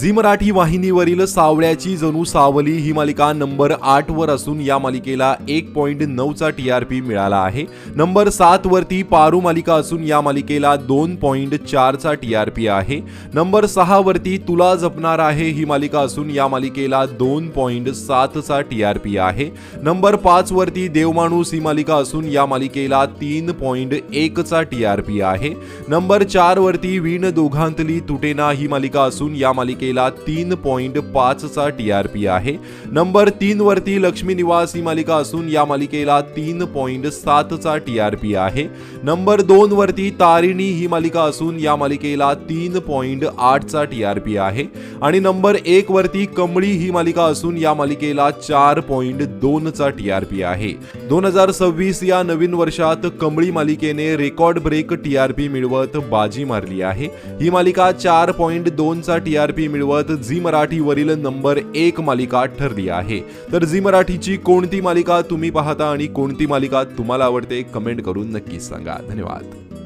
Zee Marathi वाहिनीवरील सावळ्याची जणू सावली ही मालिका नंबर आठ वर असून या मालिकेला एक पॉईंट नऊचा टी आर पी मिळाला आहे. नंबर सात वरती पारू मालिका असून या मालिकेला दोन पॉईंट चारचा टी आर पी आहे. नंबर सहा वरती तुला जपणार आहे ही मालिका असून या मालिकेला दोन पॉईंट सातचा टी आर पी आहे. नंबर पाच वरती देवमाणूस ही मालिका असून या मालिकेला तीन पॉईंट एकचा टी आर पी आहे. नंबर चार वरती वीण दोघांतली तुटेना ही मालिका असून या मालिके मालिकेला तीन पॉईंट पाचचा टी आर पी आहे. नंबर तीन वरती लक्ष्मी निवास ही मालिका असून या मालिकेला तीन पॉईंट सातचा टी आर पी आहे. नंबर दोन वरती तारिणी ही मालिका असून या मालिकेला तीन पॉईंट आठचा टी आर पी आहे. आणि नंबर एक वरती कमळी ही मालिका असून या मालिकेला चार पॉईंट दोनचा टी आर पी आहे. दोन हजार सव्वीस या नवीन वर्षात Kamali मालिकेने record break T R P मिळवत बाजी मारली आहे. ही मालिका चार पॉईंट दोनचा टी आर पी मिळवत झी मराठीवरील नंबर एक मालिका ठरली आहे. तर झी मराठीची कोणती मालिका तुम्ही पाहता आणि कोणती मालिका तुम्हाला आवडते कमेंट करून नक्कीच सांगा. धन्यवाद.